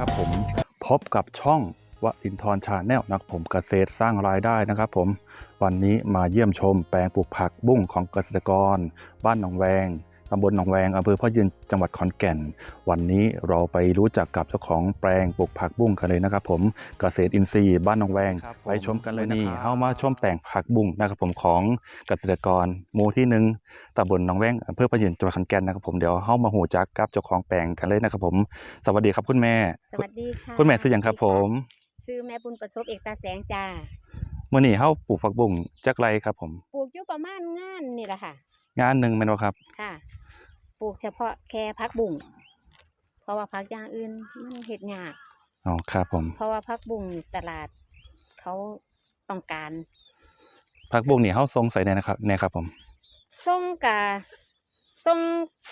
นะครับ ผมพบกับช่องวอินทรชาแนลนะครับผมเกษตรสร้างรายได้นะครับ ผมวันนี้มาเยี่ยมชมแปลงปลูกผักบุ้งของเกษตรกร บ้านหนองแวง ตำบลหนองแวงอำเภอพ่อยืนจังหวัดขอนแก่น วันนี้เราไปรู้จักกับเจ้าของแปลงปลูกผักบุ้งกันเลยนะครับ ผมเกษตรอินทรีย์บ้านหนองแวง ไปชมกันเลยนี่เข้ามาชมแปลงผักบุ้งนะครับผมของเกษตรกรหมู่ที่หนึ่งตำบลหนองแวงอำเภอพะยืนจังหวัดขอนแก่นนะครับผมเดี๋ยวเฮามาหูจักกับเจ้าของแปลงกันเลยนะครับผม สวัสดีครับคุณแม่ สวัสดีค่ะคุณแม่ซื้อหยังครับผมซื้อแม่บุญประสบเอกตาแสงจ้ามื้อนี้เฮาปลูกผักบุ้งจักไรครับผม ปลูกอยู่ประมาณงานนี่แหละค่ะ งานหนึ่งแม่นบ่ครับ ค่ะปลูกเฉพาะแค่พักบุ่ง เพราะว่าพักอย่างอื่นมันเห็ดยากอ๋อครับผมเพราะว่าพักบุ่งตลาดเขาต้องการผักบุ้งนี่เฮาส่งใส่ได้นะครับแน่ครับ ผมส่งกะส่ง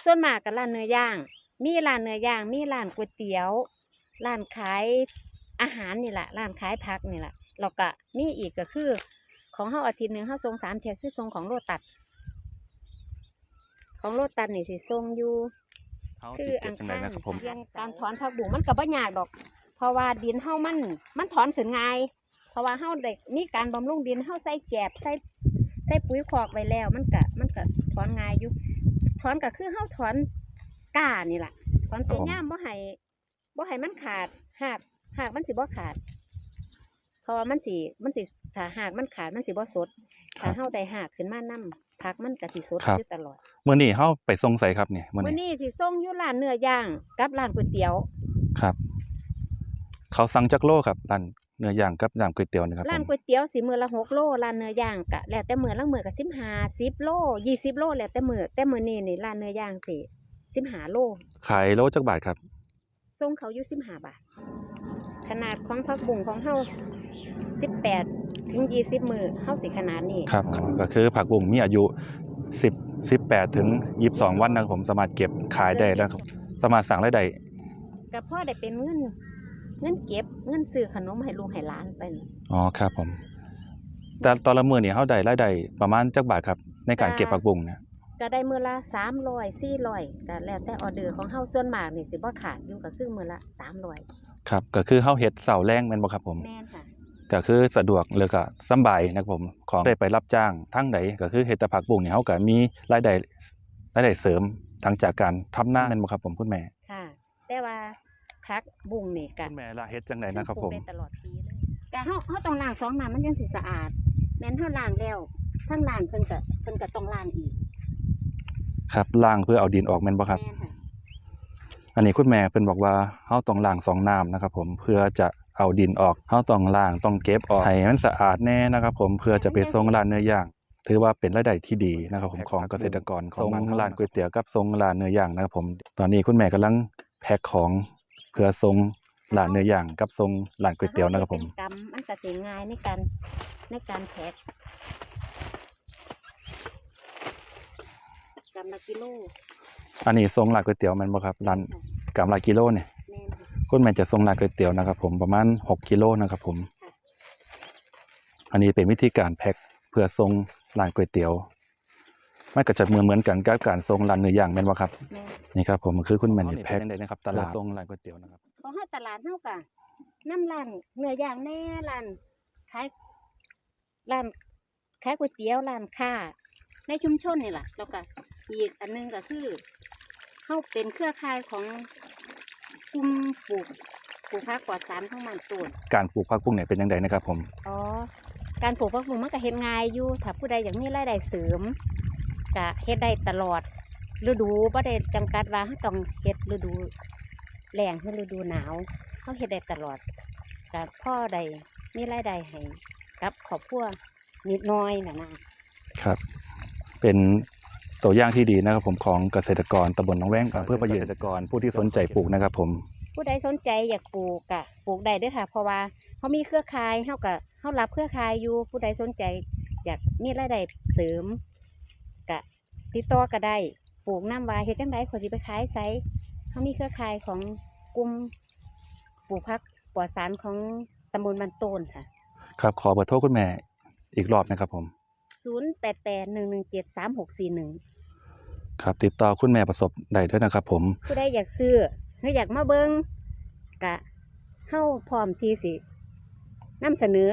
ส่วนมากกับร้านเนื้อย่าง มีร้านเนื้อย่างมีร้านก๋วยเตี๋ยวร้านขายอาหารนี่แหละร้านขายผักนี่แหละแล้วก็มีอีกก็คือ ของเฮาอาทิตย์หนึ่งเฮาส่งสามเที่ยคือส่งของโรตัด ของโรตัดนี่สิส่งอยู่เฮาคืสิอเก็อับงจังไดคารนะครับผม เรียนการถอนผักบุ้งมันก็บ่ยากดอก เพราะว่าดินเฮามันมันถอนขึ้นง่าย เพราะว่าเฮาได้มีการบำรุงดินเฮาใส่แกบใส่ใส่ปุ๋ยคอกไว้แล้ว มันก็มันก็ถอนง่ายอยู่ ถอนก็คือเฮาถอนก้านี่ล่ะ ถอนตัวย่ามบ่ให้บ่ให้มันขาดหากหากมันสิบ่ขาด เพราะว่ามันสิมันสิ ถ้าหากมันขาดมันสิบ่สดครัถ้าบเฮาได้หากขึ้นมานํผักมันก็สิสดครับอยู่ตลอดมื้อนี้เฮาไปส่งใส่ครับเนี่ยมื้อมื้อนี้นี้สิส่งอยู่ร้านเนื้อย่างกับร้านก๋วยเตี๋ยว ครับ เขาสั่งจักโลครับร้านเนื้อย่างกับร้านก๋วยเตี๋ยวนี่ครับผร้านมก๋วยเตี๋ยวสิมือละหกโลร้านเนื้อย่างกะแล้วแต่มือละมือก็สิบห้าสิบโลยี่สิบโลแล้วแต่มือแต่มือนี่นี่ร้านเนื้อย่างสิสิบห้าโลขายโลจักบาทครับส่งเขาอยู่สิบห้าบาท ขนาดของผักบุ้งของเฮาสิบแปดถึงยี่สิบมือเฮาสิขนาดนี้ครับก็คือผักบุ้งมีอายุ 10 18 ถึง 22 วันนะครับผมสามารถเก็บขายได้แล้วครับสามารถสั่งรายได้ก็พ่อได้เป็นเงินเงินเก็บเงินซื้อขนมให้ลูกให้หลานไปอ๋อครับผมแต่ตอนละมื้อนี่เฮาได้รายได้ประมาณจักบาทครับ ในการเก็บผักบุ้งเนี่ยก็ได้มือละสามร้อยสี่ร้อยก็แล้วแต่ออเดอร์ของเฮาส่วนมากนี่สิบ่ขาดอยู่ก็คือมือละสามร้อย ครับก็คือเฮาเฮ็ดเสาแรงแม่นบ่ครับผม แม่นค่ะ ก็คือสะดวกเลยก็สำบายนะครับผมของได้ไปรับจ้างทั้งใดก็คือเฮ็ดแต่ผักบุ้งนี่เฮาก็มีรายได้รายได้เสริมหลังจากการทำนาแม่นบ่ครับผมคุณแม่ค่ะ แต่ว่าพักบุ้งนี่กัคุณแม่ละเฮ็ดจังไดนะครับผม ได้ตลอดปีเลยแต่เฮาเฮาต้องล้างสองน้ำมันยังสิสะอาด แม้นเฮาล้างแล้วทั้งล้างเพิ่นก็เพิ่นก็ต้องล้างอีกครับล้างเพื่อเอาดินออกแม่นบ่ครับ แม่นค่ะ อันนี้คุณแม่เพิ่นบอกว่าเฮาต้องล้างสองน้ำนะครับ ผมเพื่อจะเอาดินออกเฮาต้องล้างต้องเก็บออกให้มันสะอาดแน่นะครับ ผมเพื่อจะไปส่งร้านเนื้อย่างถือว่าเป็นรายได้ที่ดีนะครับผมของเกษตรกรของทั้งร้านก๋วยเตี๋ยวกับส่งร้านเนื้อย่างนะครับผมตอนนี้คุณแม่กำลังแพ็คของเพื่อส่งร้านเนื้อย่างกับส่งร้านก๋วยเตี๋ยวนะครับผมถ้าเฮาเฮ็ดเป็นกำมันก็สิง่ายในการในการแพ็คกำละกิโล อันนี้ส่งร้านก๋วยเตี๋ยวแม่นบ่ครับร้านกำละกิโลเนี่ยแม่นค่ะคุณแม่จะส่งร้านก๋วยเตี๋ยวนะครับ ผมประมาณ6กิโลนะครับ ผมค่ะอันนี้เป็นวิธีการแพ็คเพื่อส่งร้านก๋วยเตี๋ยวมันก็จะเหมือนเหมือนกันกับการส่งร้านเนื้อย่างแม่นบ่ครับแม่นนี่ครับผมคือคุณแม่นี่แพ็คได้นะครับตลาดส่งร้านก๋วยเตี๋ยวนะครับ ของเฮาตลาดเฮากะน้ำร้านเนื้อย่างแน่ร้านขายร้านขายก๋วยเตี๋ยวร้านค้าในชุมชนนี่ล่ะแล้วก็ อีกอันหนึงก็คือเฮาเป็นเครือข่ายของกลุ่มปลูกปลูกผักปลอดสารของมันตูนการปลูกผักบุ้งเนี่ยเป็นยังไงนะครับผมอ๋อการปลูกผักบุ้งมันก็เฮ็ดง่ายอยู่ถ้าผู้ใดอยากมีรายได้เสริมก็เฮ็ดได้ตลอดฤดูบ่ได้จำกัดว่าเราต้องเฮ็ดฤดูแล้งหรือฤดูหนาวเขาเฮ็ดได้ตลอดก็พ่อได้มีรายได้ให้กับครอบครัวนิดหน้อยน่ะนะครับ เป็น ตัวอย่างที่ดีนะครับผมของเกษตรกรตำบลหนองแวงอำเภอประยืนเกษตรกรผู้ที่สนใจปลูกนะครับผม ผู้ใดสนใจอยากปลูกก็ปลูกได้เด้วยค่ะ เพราะว่าเขามีเครือข่ายเขาก็เขารับเครือข่ายอยู่ผู้ใดสนใจ อยากมีรายได้เสริมก็ติดต่อก็ได้ปลูกน้ำวาเฮ็ดจังไดขอยสิไปขายไสเขามีเครือข่ายของกลุ่มปลูกพักปลอดสารของตำบลบันโตนค่ะ ครับขอเบอร์โทรคุณแม่อีกรอบนะครับผม ศูนย์แปดแปดหนึ่งหนึ่งเจ็ดสามหกสี่หนึ่งครับ ติดต่อคุณแม่ประสบได้ด้วยนะครับ ผมผู้ใดอยากซื้อหรืออยากมาเบิงกะเฮาพร้อมที่สินำเสนอ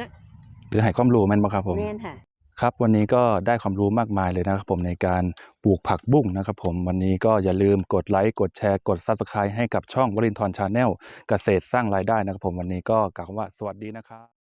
หรือให้ความรู้แม่นบ่ครับผมแม่นค่ะ ครับ วันนี้ก็ได้ความรู้มากมายเลยนะครับ ผมในการปลูกผักบุ้งนะครับผมวันนี้ก็อย่าลืมกดไลค์กดแชร์กด Subscribe ให้กับช่องวรินทร์ชาแนลเกษตรสร้างรายได้นะครับ ผมวันนี้ก็กล่าวคำว่าสวัสดีนะครับ